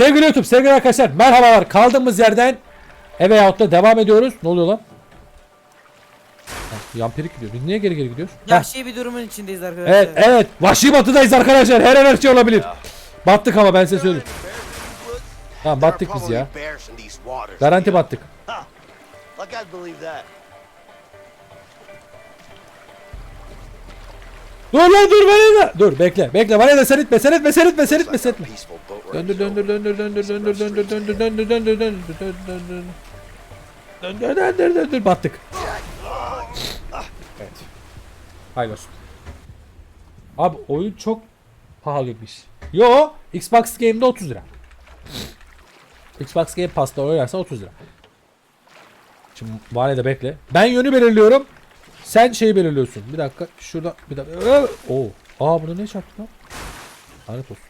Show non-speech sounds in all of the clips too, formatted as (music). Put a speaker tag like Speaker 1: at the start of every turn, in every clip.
Speaker 1: Sevgili YouTube, sevgili arkadaşlar merhabalar. Kaldığımız yerden eve yahut da devam ediyoruz. Ne oluyor lan? Yampirik gidiyor. Biz niye geri geri gidiyoruz? Heh,
Speaker 2: Yahşi bir durumun içindeyiz arkadaşlar.
Speaker 1: Evet, evet. Vahşi batıdayız arkadaşlar. Her an her şey olabilir. Battık ama ben size söyleyeyim. Tamam battık biz ya. Garanti battık. Dur lan dur Vanessa. Dur bekle bekle Vanessa sen itme sen itme sen itme sen itme sen itme. Döndür döndür döndür döndür döndür döndür döndür döndür döndür döndür döndür döndür Döndür döndür döndür battık. Evet. Hayırlı olsun. Abi oyun çok pahalıymış. Yo Xbox Game'de 30 lira. Xbox Game Pass'ta oynarsan 30 lira. Şimdi Vale bekle. Ben yönü belirliyorum. Sen şeyi belirliyorsun. Bir dakika. Şurada bir dakika. Oo. Aa bunu ne çarptı lan? Lanet olsun.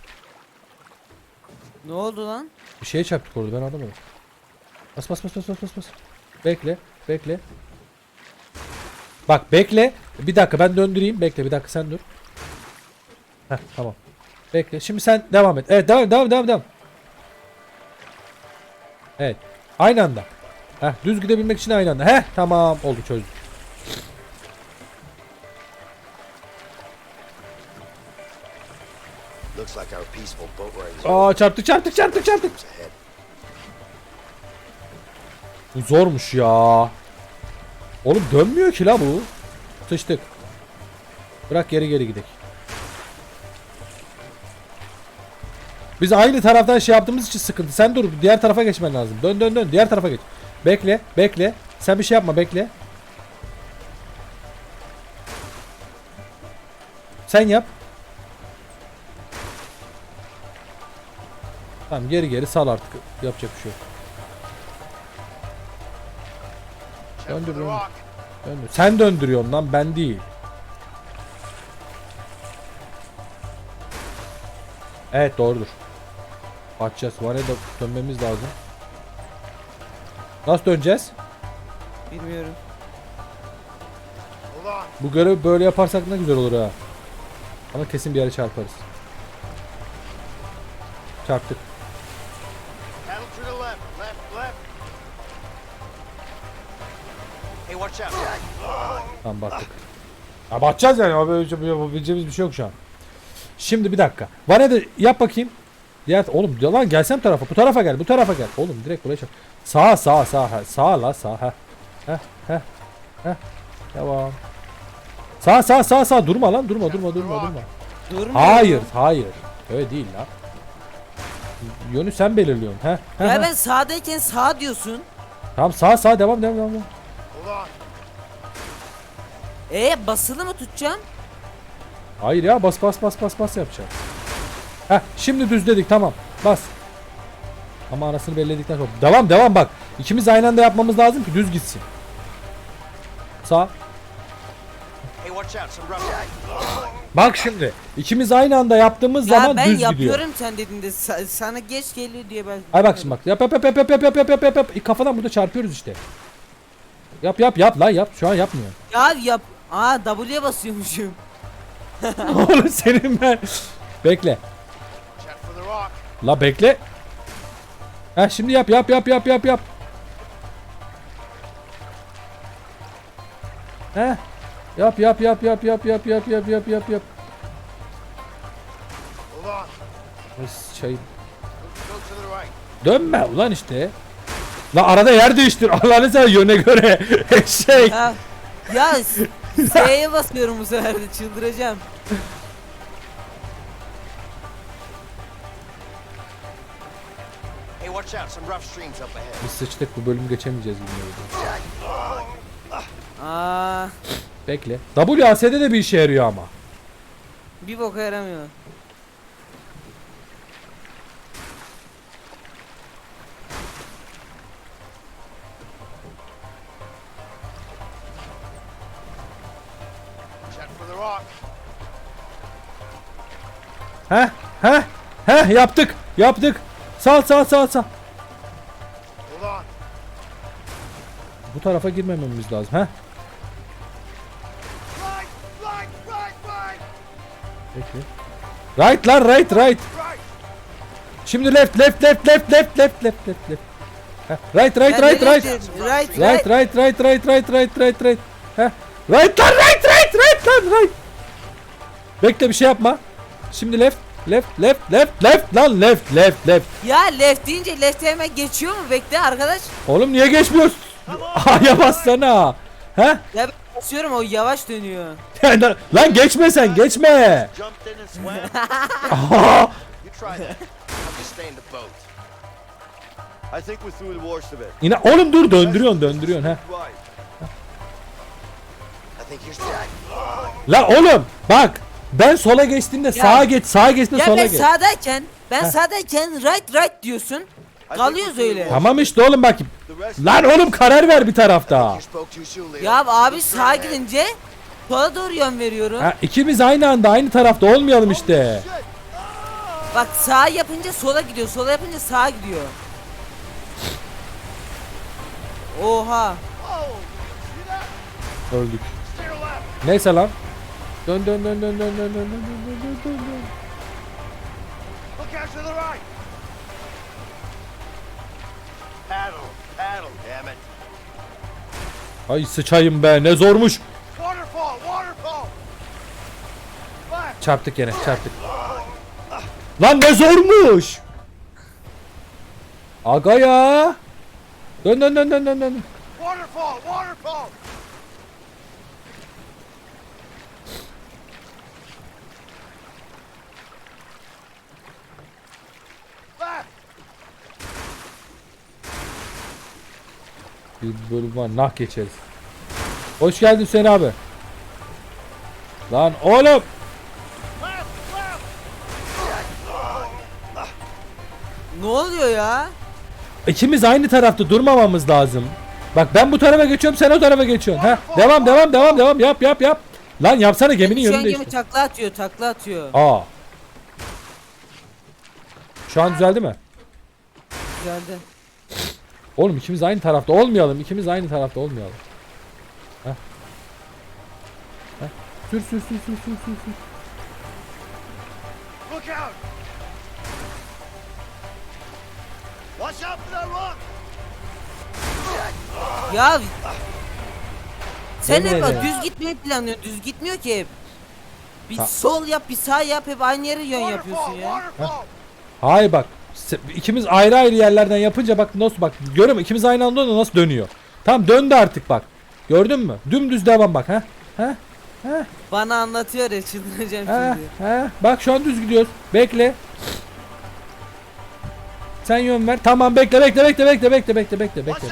Speaker 2: Ne oldu lan?
Speaker 1: Bir şeye çarptık orada ben anlamadım. Bas bas bas bas bas bas. Bekle, bekle. Bak bekle. Bir dakika ben döndüreyim. Bekle bir dakika sen dur. Heh tamam. Bekle. Şimdi sen devam et. Evet devam devam devam devam. Evet. Aynı anda. Heh düz gidebilmek için aynı anda. Heh tamam oldu çözdük. Aa çarptık çarptık çarptık çarptık. Bu zormuş ya. Oğlum dönmüyor ki la bu. Sıçtık. Bırak geri geri gidelim. Biz aynı taraftan şey yaptığımız için sıkıntı. Sen dur diğer tarafa geçmen lazım. Dön dön dön diğer tarafa geç. Bekle bekle. Sen bir şey yapma bekle. Sen yap. Tamam geri geri sal artık. Yapacak bir şey yok. Döndür döndür. Döndür. Sen döndürüyorsun lan ben değil. Evet doğrudur. Bakacağız. Var ya da dönmemiz lazım. Nasıl döneceğiz?
Speaker 2: Bilmiyorum.
Speaker 1: Bu görevi böyle yaparsak ne güzel olur ha. Ama kesin bir yere çarparız. Çarptık. Tamam battık. Ya batacağız yani. Abi şey- yapabileceğimiz bir şey yok şu an. Şimdi bir dakika. Var de yap bakayım. Diğer oğlum yalan gelsem tarafa. Bu tarafa gel. Bu tarafa gel. Oğlum direkt buraya çarp. Sağa sağa sağa. Sağa la sağa. Heh. Heh heh. Heh. Devam. Sağ sağ sağ sağ durma lan durma durma durma durma.
Speaker 2: Durmuyor.
Speaker 1: Hayır hayır. Öyle değil lan. Yönü sen belirliyorsun. Heh. heh,
Speaker 2: Ya ben sağdayken sağ diyorsun.
Speaker 1: Tamam sağ sağ devam devam devam. devam.
Speaker 2: E basılı mı tutacağım?
Speaker 1: Hayır ya bas bas bas bas bas yapacağım. Heh şimdi düzledik tamam. Bas. Ama arasını belirledikten sonra. Devam devam bak. İkimiz aynı anda yapmamız lazım ki düz gitsin. Sağ.
Speaker 3: Hey, watch out. Some rough.
Speaker 1: Bak şimdi. İkimiz aynı anda yaptığımız
Speaker 2: Ya
Speaker 1: zaman
Speaker 2: ben
Speaker 1: düz gidiyor.
Speaker 2: yapıyorum sen dediğinde sa- sana geç geliyor diye ben.
Speaker 1: Ay bak şimdi bak. Yap yap yap yap yap yap yap yap yap yap. Kafadan burada çarpıyoruz işte. Yap yap yap lan yap. Şu an yapmıyor.
Speaker 2: Ya yap. Aa W'ye basıyormuşum.
Speaker 1: Oğlum senin ben. Bekle. La bekle. Ha şimdi yap yap yap yap yap yap. He. Yap yap yap yap yap yap yap yap yap yap yap. Şey
Speaker 3: the right.
Speaker 1: dönme ulan işte. La arada yer değiştir. Allah'ını sen yöne göre. şey.
Speaker 2: Ya ya S'ye basıyorum bu sefer de çıldıracağım.
Speaker 3: Hey, watch out. Some rough streams up ahead.
Speaker 1: Biz sıçtık bu bölüm geçemeyeceğiz gibi. görünüyor.
Speaker 2: Aa
Speaker 1: Bekle. WAS'de de bir işe yarıyor ama.
Speaker 2: bir boka yaramıyor.
Speaker 1: Heh (laughs) yaptık yaptık. Sağ sağ sağ sağ.
Speaker 3: On.
Speaker 1: Bu tarafa girmememiz lazım. Heh.
Speaker 3: Right, right, right, right,
Speaker 1: Peki. Right lan right right.
Speaker 3: right.
Speaker 1: Şimdi left left left left left left left left left. Right right
Speaker 2: Ya
Speaker 1: right
Speaker 2: nereye
Speaker 1: right.
Speaker 2: gidiyorsun? Right
Speaker 1: Right
Speaker 2: right.
Speaker 1: right right right right right right right. Heh. Right lan right right right lan right. Bekle bir şey yapma. Şimdi left left left left left lan left left left.
Speaker 2: Ya left deyince left hemen geçiyor mu? Bekle arkadaş.
Speaker 1: Oğlum niye geçmiyorsun? A'ya (laughs) bassana. He?
Speaker 2: Ya ben basıyorum o yavaş dönüyor. (laughs)
Speaker 1: lan geçme sen geçme. Aha. (laughs)
Speaker 4: I think we're through the worst of it.
Speaker 1: Yine oğlum dur döndürüyorsun döndürüyorsun ha. La oğlum bak ben sola geçtiğimde sağa geç sağa geçtiğimde
Speaker 2: Ya
Speaker 1: sola
Speaker 2: ben
Speaker 1: geç.
Speaker 2: sağdayken ben sağdayken right right diyorsun. Kalıyoruz öyle.
Speaker 1: Tamam işte oğlum bak. Lan oğlum karar ver bir tarafta.
Speaker 2: Ya abi sağa gidince sola doğru yön veriyorum.
Speaker 1: Ha, ikimiz aynı anda aynı tarafta olmayalım işte.
Speaker 2: Bak sağ yapınca sola gidiyor. Sola yapınca sağa gidiyor. Oha.
Speaker 1: Öldük. Neyse lan. Dön dön dön dön dön dön dön dön dön dön dön dön.
Speaker 3: Look out to the right. Paddle, paddle, damn it.
Speaker 1: Ay sıçayım be ne zormuş.
Speaker 3: Waterfall, waterfall.
Speaker 1: Çarptık yine çarptık. Lan ne zormuş. Aga ya. Dön dön dön dön dön dön.
Speaker 3: Waterfall, waterfall.
Speaker 1: Bir bölüm var nah geçeriz. Hoş geldin Hüseyin abi. Lan oğlum.
Speaker 2: Ne oluyor ya?
Speaker 1: İkimiz aynı tarafta durmamamız lazım. Bak ben bu tarafa geçiyorum sen o tarafa geçiyorsun. Ha devam devam devam devam yap yap yap. Lan yapsana geminin
Speaker 2: an
Speaker 1: yönünde
Speaker 2: gemi takla atıyor, takla atıyor.
Speaker 1: Aa. Şu an düzeldi mi?
Speaker 2: Güzeldi.
Speaker 1: Oğlum ikimiz aynı tarafta olmayalım. İkimiz aynı tarafta olmayalım. Heh. Heh. Sür sür sür sür sür sür sür.
Speaker 3: Look out. Watch out for that rock.
Speaker 2: Ya sen hep
Speaker 1: Nereye?
Speaker 2: düz gitmeyi planlıyorsun. Düz gitmiyor ki hep. Bir
Speaker 1: Ha.
Speaker 2: sol yap, bir sağ yap, hep aynı yere yön yapıyorsun ya.
Speaker 3: waterfall.
Speaker 1: Hayır bak. İkimiz ayrı ayrı yerlerden yapınca bak nasıl bak. Görüyor musun? İkimiz aynı anda da nasıl dönüyor. Tamam döndü artık bak. Gördün mü? Dümdüz devam bak ha. Ha?
Speaker 2: Bana anlatıyor ya çıldıracağım (laughs)
Speaker 1: Ha?
Speaker 2: şimdi.
Speaker 1: Ha? Bak şu an düz gidiyoruz. Bekle. Sen yön ver. Tamam bekle bekle bekle bekle bekle bekle bekle bekle.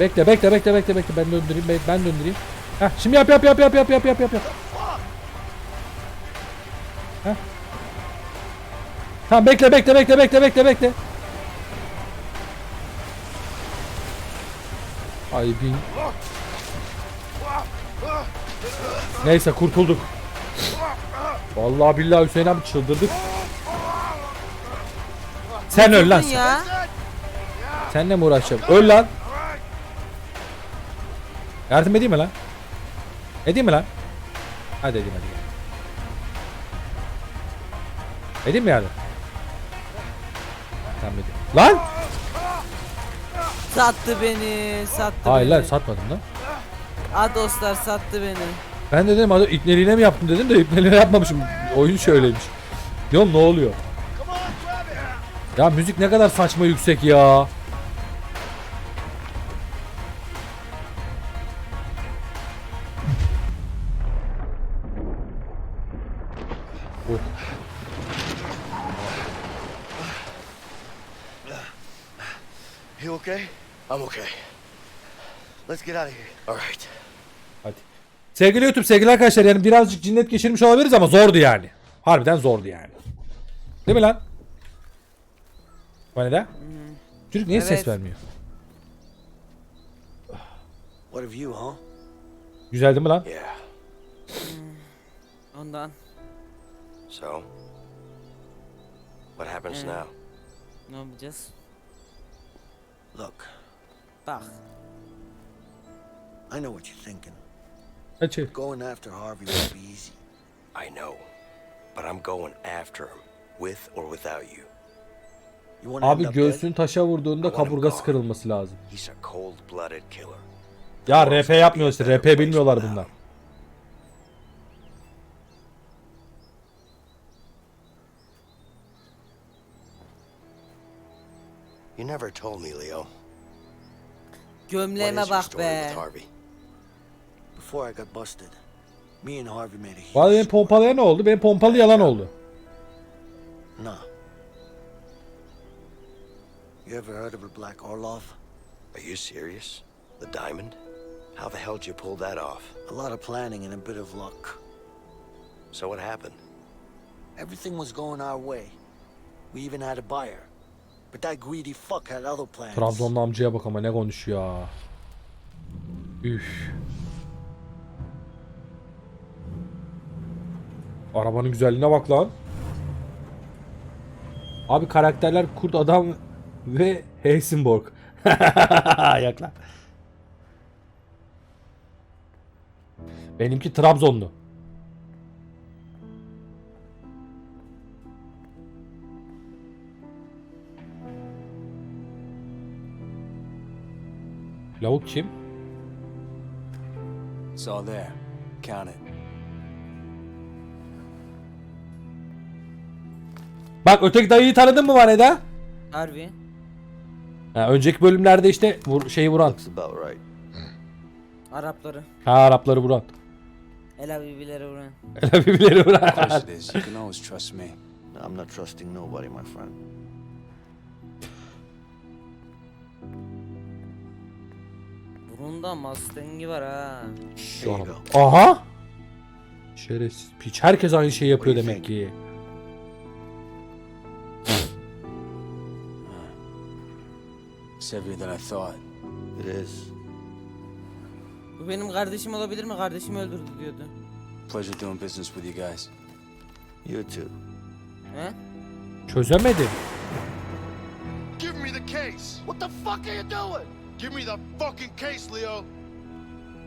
Speaker 1: Bekle bekle bekle bekle bekle ben döndüreyim ben döndüreyim. Heh, şimdi yap yap yap yap yap yap yap yap. Heh. Tamam bekle bekle bekle bekle bekle bekle. Ay bin. Neyse kurtulduk. Vallahi billahi Hüseyin abi çıldırdık. Sen öl lan sen.
Speaker 2: ya.
Speaker 1: Seninle mi uğraşacağım? Öl lan. Yardım edeyim mi lan? Edeyim mi lan? Hadi edeyim hadi. Edeyim mi yardım? Tamam edeyim. Lan!
Speaker 2: Sattı beni, sattı
Speaker 1: Hayır
Speaker 2: beni.
Speaker 1: lan satmadım lan.
Speaker 2: Ha dostlar sattı beni.
Speaker 1: Ben de dedim hadi ipneliğine mi yaptım dedim de ipneliğine yapmamışım. Oyun şöyleymiş. Diyorum ne oluyor? Ya müzik ne kadar saçma yüksek ya.
Speaker 3: Get out of here. All right.
Speaker 1: Hadi. Sevgili YouTube, sevgili arkadaşlar yani birazcık cinnet geçirmiş olabiliriz ama zordu yani. Harbiden zordu yani. Değil mi lan? Bana da? Çocuk niye ses
Speaker 2: Evet.
Speaker 1: vermiyor?
Speaker 3: What of you, huh?
Speaker 1: Güzel değil mi lan?
Speaker 3: Yeah.
Speaker 2: Ondan.
Speaker 3: So, what happens
Speaker 2: Yeah.
Speaker 3: now?
Speaker 2: Ne yapacağız?
Speaker 3: Look,
Speaker 2: Bak.
Speaker 3: I know what you're thinking.
Speaker 1: Kaçır.
Speaker 3: Going after Harvey won't be easy.
Speaker 5: I know. But I'm going after him, with or without you.
Speaker 3: You end
Speaker 1: Abi
Speaker 3: up dead?
Speaker 1: göğsünü taşa vurduğunda kaburgası kırılması lazım.
Speaker 5: He's a cold-blooded killer.
Speaker 1: Ya RP yapmıyor işte. RP bilmiyorlar bunlar.
Speaker 5: You never told me, Leo. What
Speaker 2: Gömleğime
Speaker 5: your
Speaker 2: bak
Speaker 5: story
Speaker 2: be.
Speaker 5: with Harvey?
Speaker 3: Before I got busted, me and Harvey made a huge
Speaker 1: Valla benim pompalıya ne oldu? Benim pompalı yalan oldu.
Speaker 3: Nah. You ever heard of a Black Orlov?
Speaker 5: Are you serious? The diamond? How the hell did you pull that off?
Speaker 3: A lot of planning and a bit of luck.
Speaker 5: So what happened?
Speaker 3: Everything was going our way. We even had a buyer. But that greedy fuck had other plans.
Speaker 1: Trabzonlu amcaya bak ama ne konuşuyor ya. Üf. Arabanın güzelliğine bak lan. Abi karakterler kurt adam ve Helsingborg. (laughs) Yak lan. Benimki Trabzonlu. Lavuk kim?
Speaker 6: It's all there. Count it.
Speaker 1: Bak öteki dayıyı tanıdın mı Vaneda?
Speaker 2: Harbi.
Speaker 1: Ha, önceki bölümlerde işte vur, şeyi vuran.
Speaker 2: Arapları.
Speaker 1: Ha Arapları vuran.
Speaker 2: El Habibileri vuran. (laughs)
Speaker 6: Of course
Speaker 1: vuran.
Speaker 6: it is. You can always trust me.
Speaker 3: I'm not trusting nobody, my friend.
Speaker 2: Burunda Mustang'i var ha.
Speaker 1: Şu. Aha! Şerefsiz piç. Herkes aynı şeyi yapıyor demek ki.
Speaker 6: It's heavier than I thought.
Speaker 3: It is.
Speaker 2: Bu benim kardeşim olabilir mi? Kardeşimi öldürdü diyordu.
Speaker 6: Pleasure doing business with you guys.
Speaker 3: You too.
Speaker 2: He?
Speaker 1: Çözemedim.
Speaker 7: Give me the case.
Speaker 3: What the fuck are you doing?
Speaker 7: Give me the fucking case, Leo.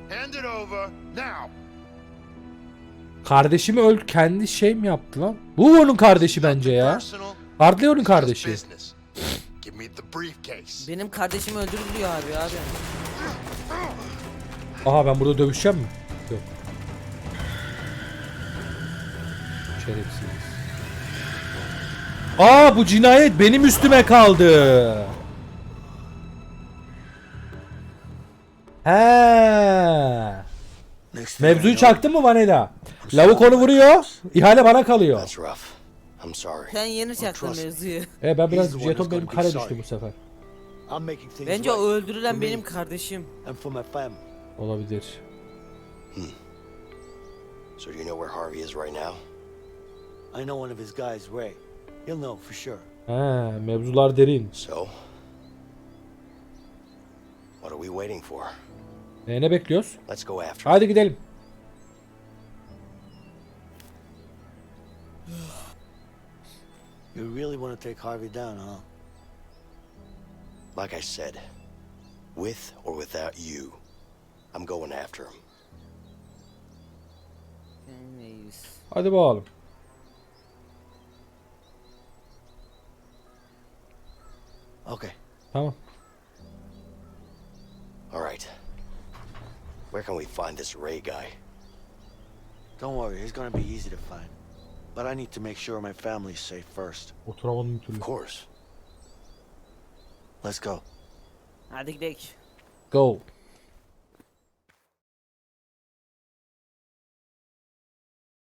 Speaker 7: Hand it over now.
Speaker 1: Kardeşimi öl kendi şey mi yaptı lan? Bu onun kardeşi bence ya.
Speaker 7: Personal.
Speaker 1: Hardly onun
Speaker 7: it's just
Speaker 1: kardeşi.
Speaker 7: business. Me the briefcase.
Speaker 2: Benim kardeşimi öldürdü diyor abi abi.
Speaker 1: Aha ben burada dövüşeceğim mi? Yok. Şerefsiz. Aa bu cinayet benim üstüme kaldı. He. Mevzuyu çaktın mı Vanilla? Lavuk onu vuruyor. ihale bana kalıyor.
Speaker 5: That's rough. I'm sorry.
Speaker 2: Sen yeni çaktın
Speaker 3: trust me.
Speaker 2: mevzuyu.
Speaker 1: E ben biraz jeton benim kare düştü bu sefer.
Speaker 3: I'm making things
Speaker 2: Bence o
Speaker 3: right
Speaker 2: öldürülen
Speaker 3: for
Speaker 2: benim kardeşim.
Speaker 3: and for my family.
Speaker 1: Olabilir.
Speaker 5: So do you know where Harvey is right now?
Speaker 3: I know one of his guys, Ray. He'll know for sure.
Speaker 1: He, mevzular derin.
Speaker 5: So? What are we waiting for?
Speaker 1: E, ne bekliyoruz?
Speaker 5: Let's go after him.
Speaker 1: Hadi gidelim.
Speaker 3: You really want to take Harvey down, huh?
Speaker 5: Like I said, with or without you, I'm going after him.
Speaker 2: Neyiz?
Speaker 1: Hadi bakalım.
Speaker 3: Okay.
Speaker 1: Tamam.
Speaker 5: All right. Where can we find this Ray guy?
Speaker 3: Don't worry, he's gonna be easy to find. But I need to make sure my family's safe first.
Speaker 1: Oturamadım bir türlü.
Speaker 5: Of course.
Speaker 3: Let's go.
Speaker 2: Hadi gidelim.
Speaker 1: Go.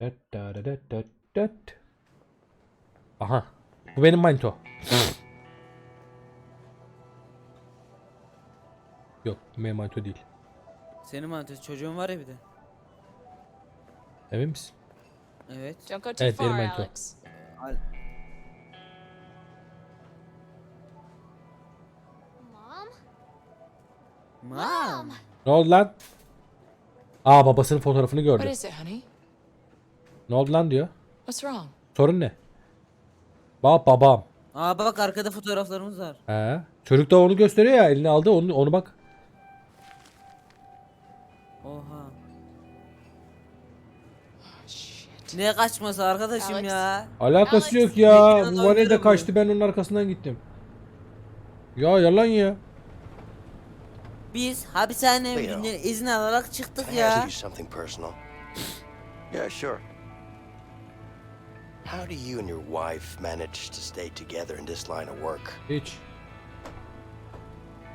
Speaker 1: Dat, da, da, dat, dat, dat. Aha. Bu benim manito. Yok, bu benim manito değil.
Speaker 2: Senin mantığı çocuğun var ya bir de.
Speaker 1: Emin misin?
Speaker 2: Evet.
Speaker 8: Don't go too
Speaker 1: Evet,
Speaker 8: far. Alex.
Speaker 2: Al.
Speaker 8: Mom?
Speaker 2: Mam.
Speaker 1: Ne oldu lan? Aa babasının fotoğrafını
Speaker 8: What
Speaker 1: gördü.
Speaker 8: is it, honey?
Speaker 1: Ne oldu lan diyor.
Speaker 8: What's wrong?
Speaker 1: Sorun ne? Bak babam.
Speaker 2: Aa bak arkada fotoğraflarımız var.
Speaker 1: He. Çocuk da onu gösteriyor ya elini aldı onu onu bak.
Speaker 2: Ne kaçması arkadaşım
Speaker 8: Alex.
Speaker 2: ya?
Speaker 1: Alakası
Speaker 8: Alex,
Speaker 1: yok ya.
Speaker 2: Mekinan
Speaker 1: Bu Vane de
Speaker 2: oynarım
Speaker 1: kaçtı ben onun arkasından gittim. Ya yalan ya.
Speaker 2: Biz hapishane
Speaker 5: Leo.
Speaker 2: müdüründen izin alarak çıktık
Speaker 5: Can I ask
Speaker 2: ya.
Speaker 5: you something personal?
Speaker 3: Yeah, sure.
Speaker 5: How do you and your wife manage to stay together in this line of work?
Speaker 1: Hiç.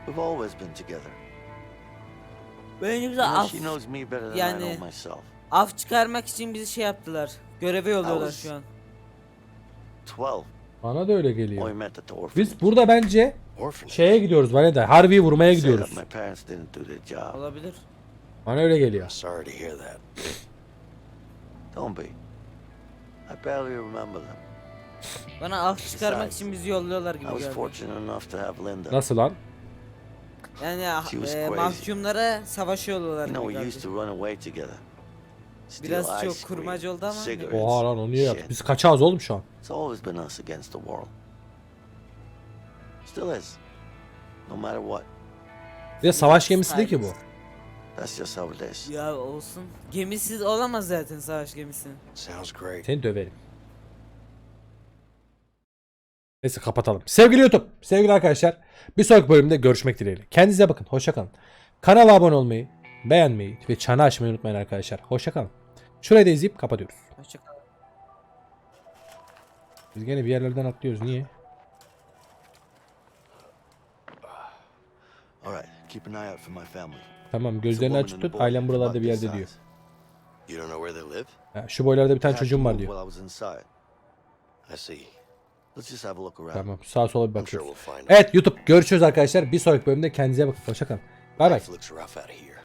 Speaker 3: We've always been together. You know,
Speaker 2: af,
Speaker 3: she knows me better than I
Speaker 2: yani-
Speaker 3: know myself.
Speaker 2: Af çıkarmak için bizi şey yaptılar. Göreve yolluyorlar şu an.
Speaker 3: 12
Speaker 1: Bana da öyle
Speaker 3: when we
Speaker 1: geliyor.
Speaker 3: met at the orphanage.
Speaker 1: Biz burada bence
Speaker 5: Orphanage.
Speaker 1: şeye gidiyoruz Vane de. Harvey'i vurmaya
Speaker 3: that
Speaker 1: gidiyoruz.
Speaker 3: My parents didn't do their job.
Speaker 2: Olabilir.
Speaker 1: Bana öyle geliyor.
Speaker 5: Sorry to hear that.
Speaker 3: Don't be. I barely remember them.
Speaker 2: Bana af çıkarmak için bizi yolluyorlar
Speaker 3: I
Speaker 2: gibi
Speaker 3: was
Speaker 2: geldi.
Speaker 3: fortunate enough to have Linda.
Speaker 1: Nasıl lan?
Speaker 2: Yani
Speaker 3: She was
Speaker 2: e,
Speaker 3: crazy.
Speaker 2: mahkumlara savaş yolluyorlar
Speaker 3: You know,
Speaker 2: gibi
Speaker 3: we used to run away together.
Speaker 2: Biraz çok kurmaca oldu ama
Speaker 3: cigarettes,
Speaker 1: Oha lan o niye yaptı?
Speaker 3: shit.
Speaker 1: Biz kaçağız oğlum şu an.
Speaker 3: It's always been us against the world. Still is. No matter what.
Speaker 1: Bir de savaş gemisi değil ki bu.
Speaker 3: That's just how it is.
Speaker 2: Ya olsun. Gemisiz olamaz zaten savaş gemisi.
Speaker 5: Sounds great.
Speaker 1: Seni döverim. Neyse kapatalım. Sevgili YouTube, sevgili arkadaşlar. Bir sonraki bölümde görüşmek dileğiyle. Kendinize bakın. Hoşça kalın. Kanala abone olmayı, beğenmeyi ve çanı açmayı unutmayın arkadaşlar. Hoşça kalın. Şurayı da izleyip kapatıyoruz.
Speaker 2: Hoşçakal.
Speaker 1: Biz gene bir yerlerden atlıyoruz. Niye?
Speaker 3: All right, keep an eye out for my family.
Speaker 1: Tamam gözlerini
Speaker 3: woman
Speaker 1: aç
Speaker 3: in the
Speaker 1: tut. Ailem buralarda bir yerde diyor. Ha, şu boylarda bir tane çocuğum var diyor.
Speaker 3: While I was inside.
Speaker 5: I see.
Speaker 3: Let's just have a look around.
Speaker 1: Tamam sağa sola bir bakıyoruz. Evet YouTube görüşürüz arkadaşlar. Bir sonraki bölümde kendinize bakın. Hoşça kalın. Bay bay.